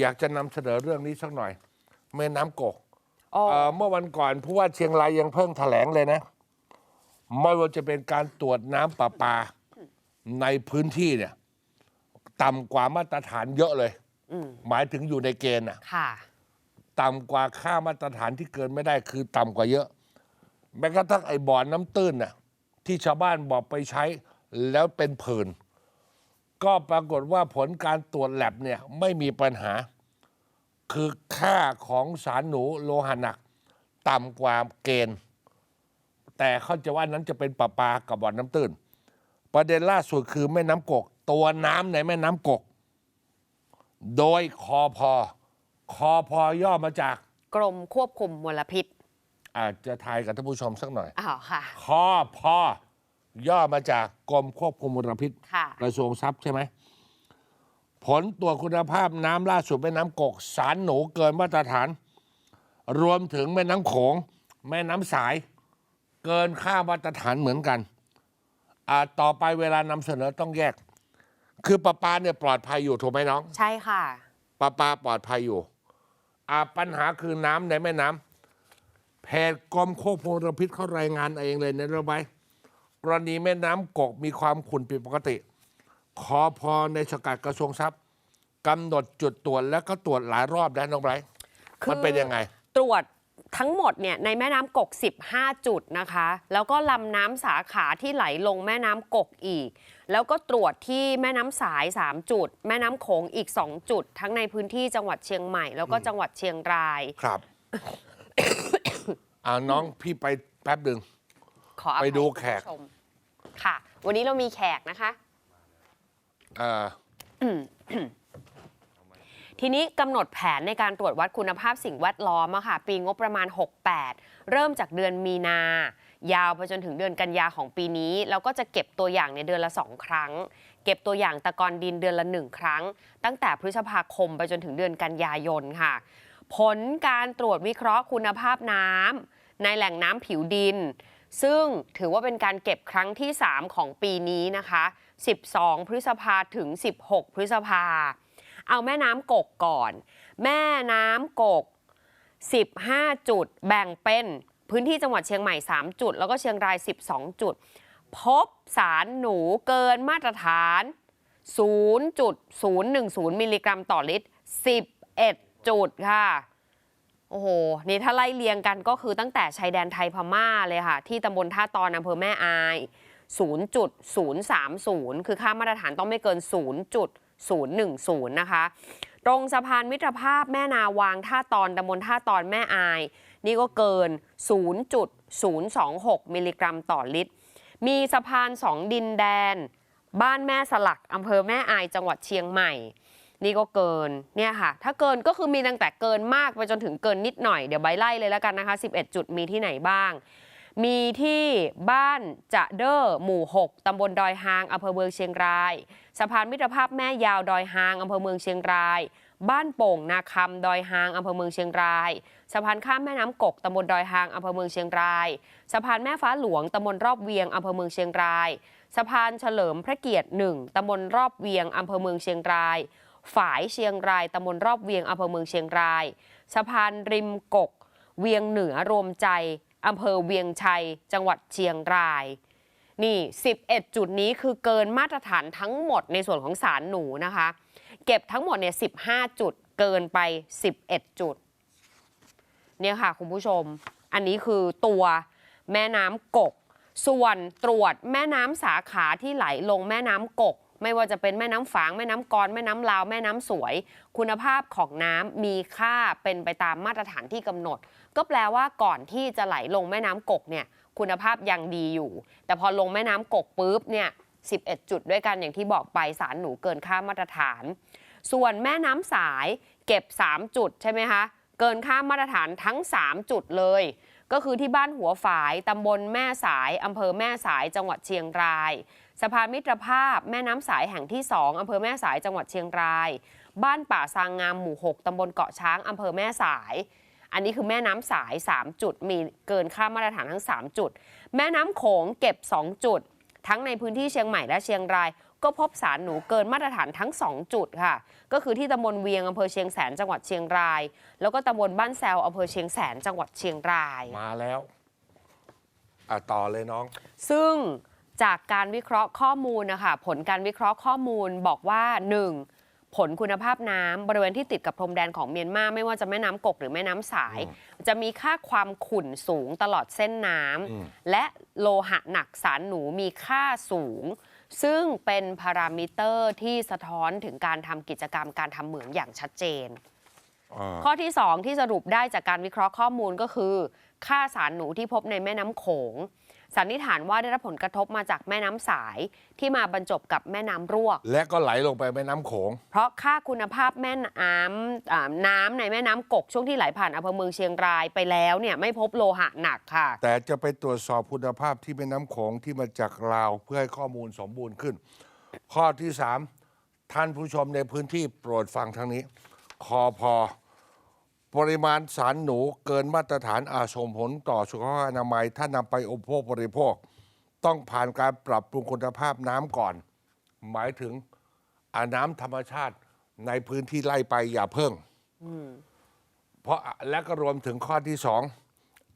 อยากจะนำเสนอเรื่องนี้สักหน่อย แม่น้ำกกอ๋อ เอ่อเมื่อวันก่อนผู้ว่าเชียงรายยังเพิ่งแถลงเลยนะ ไม่ว่าจะเป็นการตรวจน้ำประปา ในพื้นที่เนี่ยต่ำกว่ามาตรฐานเยอะเลย อืมหมายถึงอยู่ในเกณฑ์อะค่ะ ต่ำกว่าค่ามาตรฐานที่เกินไม่ได้คือต่ำกว่าเยอะ แม้กระทั่งไอ้บ่อน้ำตื้นน่ะที่ชาวบ้านบอกไปใช้แล้วเป็นผื่น ก็ปรากฏว่าผลการตรวจแลบเนี่ยไม่มีปัญหา คือค่าของสารหนูโลหะหนัก ต่ำกว่าเกณฑ์ แต่เขาใจะว่านั้นจะเป็นประปากับบ่อน้ำตื้น ประเด็นล่าสุดคือแม่น้ำกก ตัวน้ำในแม่น้ำกก โดยคอพอคอพอย่อมาจาก กรมควบคุมมลพิษ อาจจะทายกับท่านผู้ชมสักหน่อยอ้าวค่ะ คอพอ ย่อมาจากกรมควบคุมมลพิษค่ะ กระทรวงทรัพย์ใช่ไหม ผลตรวจคุณภาพน้ำล่าสุดแม่น้ำกก สารหนูเกินมาตรฐาน รวมถึงแม่น้ำโขง แม่น้ำสาย เกินค่ามาตรฐานเหมือนกันอ่าต่อไปเวลานำเสนอต้องแยก คือประปาเนี่ยปลอดภัยอยู่ถูกไหมน้อง ใช่ค่ะปลาปลาปลอดภัยอยู่อ่าปัญหาคือน้ำในแม่น้ำแพทย์กรมควบคุมมลพิษเขารายงานเองเลยในระบายก รณีแม่น้ำกกมีความขุ่นผิดปกติ ขอพอในสกัดกระทรวงทรัพย์กำหนดจุดตรวจแล้วก็ตรวจหลายรอบนะน้องไบรท์คือมันเป็นยังไง ตรวจทั้งหมดเนี่ยในแม่น้ำกก 15 จุดนะคะ แล้วก็ลำน้ำสาขาที่ไหลลงแม่น้ำกกอีก แล้วก็ตรวจที่แม่น้ำสาย 3 จุด แม่น้ำโขงอีก 2 จุด ทั้งในพื้นที่จังหวัดเชียงใหม่ แล้วก็จังหวัดเชียงราย ครับอ่าน้องพี่ไปแป๊บหนึ่งขออภัยไปดูแขก คุณผู้ชมค่ะ วันนี้เรามีแขกนะคะเอ่อทีนี้กำหนดแผนในการตรวจวัดคุณภาพสิ่งแวดล้อมอะค่ะ ปีงบประมาณ 68 เริ่มจากเดือนมีนา ยาวไปจนถึงเดือนกันยาของปีนี้ แล้วก็จะเก็บตัวอย่างในเดือนละ 2 ครั้ง เก็บตัวอย่างตะกอนดินเดือนละ 1 ครั้ง ตั้งแต่พฤษภาคมไปจนถึงเดือนกันยายนค่ะ ผลการตรวจวิเคราะห์คุณภาพน้ำในแหล่งน้ำผิวดิน ซึ่งถือว่าเป็นการเก็บครั้งที่ 3 ของปีนี้นะคะ 12 พฤษภาถึง 16 พฤษภา เอาแม่น้ำกกก่อน แม่น้ำกก 15 จุดแบ่งเป็นพื้นที่จังหวัดเชียงใหม่ 3 จุด แล้วก็เชียงราย 12 จุด พบสารหนูเกินมาตรฐาน 0.010 มิลลิกรัมต่อลิตร 11 จุดค่ะ โอ้โห นี่ถ้าไล่เรียงกันก็คือตั้งแต่ชายแดนไทยพม่าเลยค่ะ ที่ตำบลท่าตอนอำเภอแม่อาย 0.030 คือค่ามาตรฐานต้องไม่เกิน 0.010 นะคะ ตรงสะพานมิตรภาพแม่นาวางท่าตอนตำบลท่าตอนแม่อาย นี่ก็เกิน 0.026 มิลลิกรัมต่อลิตร มีสะพานสองดินแดน บ้านแม่สลักอำเภอแม่อายจังหวัดเชียงใหม่ นี่ก็เกินเนี่ยค่ะ ถ้าเกินก็คือมีตั้งแต่เกินมากไปจนถึงเกินนิดหน่อยเดี๋ยวใบไล่เลยแล้วกันนะคะ 11 จุดมีที่ไหนบ้าง มีที่บ้านจะเดอร์หมู่ 6 ตำบลดอยหางอำเภอเมืองเชียงราย สะพานมิตรภาพแม่ยาวดอยหางอำเภอเมืองเชียงราย บ้านโป่งนาคำดอยหางอำเภอเมืองเชียงราย สะพานข้ามแม่น้ำกกตำบลดอยหางอำเภอเมืองเชียงราย สะพานแม่ฟ้าหลวงตำบลรอบเวียงอำเภอเมืองเชียงราย สะพานเฉลิมพระเกียรติหนึ่งตำบลรอบเวียงอำเภอเมืองเชียงราย ฝายเชียงรายตำบลรอบเวียงอำเภอเมืองเชียงราย สะพานริมกก เวียงเหนือรวมใจอำเภอเวียงชัย จังหวัดเชียงราย นี่ 11 จุดนี้คือเกินมาตรฐานทั้งหมดในส่วนของสารหนูนะคะ เก็บทั้งหมดเนี่ย 15 จุดเกินไป 11 จุด เนี่ยค่ะคุณผู้ชม อันนี้คือตัวแม่น้ำกก ส่วนตรวจแม่น้ำสาขาที่ไหลลงแม่น้ำกก ไม่ว่าจะเป็นแม่น้ำฝางแม่น้ำกรแม่น้ำลาวแม่น้ำสวย คุณภาพของน้ำมีค่าเป็นไปตามมาตรฐานที่กำหนด ก็แปลว่าก่อนที่จะไหลลงแม่น้ำกกเนี่ยคุณภาพยังดีอยู่ แต่พอลงแม่น้ำกกปุ๊บเนี่ย11 จุดด้วยกันอย่างที่บอกไปสารหนูเกินค่ามาตรฐาน ส่วนแม่น้ำสายเก็บ 3 จุดใช่ไหมคะเกินค่ามาตรฐานทั้ง 3 จุดเลย ก็คือที่บ้านหัวฝายตำบลแม่สายอำเภอแม่สายจังหวัดเชียงราย สะพานมิตรภาพแม่น้ำสายแห่งที่2อำเภอแม่สายจังหวัดเชียงราย บ้านป่าซางงามหมู่ 6ตำบลเกาะช้างอำเภอแม่สาย อันนี้คือแม่น้ำสาย 3 จุด มีเกินค่ามาตรฐานทั้ง 3 จุด แม่น้ำโขงเก็บ 2 จุด ทั้งในพื้นที่เชียงใหม่และเชียงราย ก็พบสารหนูเกินมาตรฐานทั้ง 2 จุดค่ะ ก็คือที่ตำบลเวียงอำเภอเชียงแสนจังหวัดเชียงราย แล้วก็ตำบลบ้านแซวอำเภอเชียงแสนจังหวัดเชียงราย มาแล้วอะต่อเลยน้อง ซึ่งจากการวิเคราะห์ข้อมูลนะคะผลการวิเคราะห์ข้อมูลบอกว่า 1. ผลคุณภาพน้ำบริเวณที่ติดกับพรมแดนของเมียนมาไม่ว่าจะแม่น้ำกกหรือแม่น้ำสาย จะมีค่าความขุ่นสูงตลอดเส้นน้อืมำและโลหะหนักสารหนูมีค่าสูง ซึ่งเป็นพารามิเตอร์ที่สะท้อนถึงการทำกิจกรรมการทำเหมืองอย่างชัดเจนอ่าข้อที่ 2 ที่สรุปได้จากการวิเคราะห์ข้อมูลก็คือ ค่าสารหนูที่พบในแม่น้ำโขง สันนิษฐานว่าได้รับผลกระทบมาจากแม่น้ำสายที่มาบรรจบกับแม่น้ำรวก และก็ไหลลงไปแม่น้ำโขง เพราะค่าคุณภาพแม่น้ำอ่าน้ำในแม่น้ำกกช่วงที่ไหลผ่านอำเภอเมืองเชียงรายไปแล้วเนี่ยไม่พบโลหะหนักค่ะ แต่จะไปตรวจสอบคุณภาพที่แม่น้ำโขงที่มาจากลาวเพื่อให้ข้อมูลสมบูรณ์ขึ้น ข้อที่สามท่านผู้ชมในพื้นที่โปรดฟังทางนี้คอพอ ปริมาณสารหนูเกินมาตรฐานอาจส่งผลต่อสุขภาพอนามัย ถ้านำไปอุปโภคบริโภค ต้องผ่านการปรับปรุงคุณภาพน้ำก่อน หมายถึงอาน้ำธรรมชาติในพื้นที่ไล่ไปอย่าเพิ่งเพราะและก็รวมถึงข้อที่สอง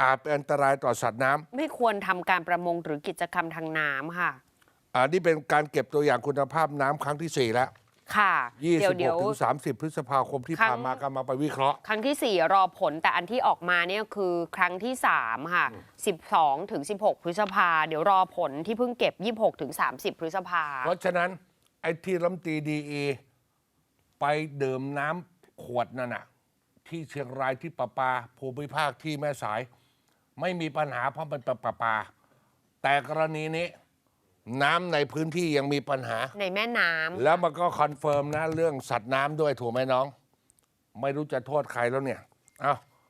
อาจเป็นอันตรายต่อสัตว์น้ำไม่ควรทำการประมงหรือกิจกรรมทางน้ำค่ะอันนี้เป็นการเก็บตัวอย่างคุณภาพน้ำครั้งที่4แล้ว ค่ะเดี๋ยวเดี๋ยว26ถึง30 พฤษภาคมที่ครั้งผ่านมาก็มาไปวิเคราะห์ ครั้งที่ 4 รอผลแต่อันที่ออกมาเนี่ยคือครั้งที่ 3 ค่ะ 12 ถึง 16 พฤษภา เดี๋ยวรอผลที่เพิ่งเก็บ 26 ถึง 30 พฤษภา เพราะฉะนั้น ไอ้ที่ลำตีดีเอไปดื่มน้ำขวดนั่นน่ะ ที่เชียงรายที่ประปาภูมิภาคที่แม่สาย ไม่มีปัญหาเพราะมันเป็นประปา แต่กรณีนี้ น้ำในพื้นที่ยังมีปัญหา ในแม่น้ำแล้วมันก็คอนเฟิร์มนะเรื่องสัตว์น้ำด้วยถูกไหมน้อง ไม่รู้จะโทษใครแล้วเนี่ย เอา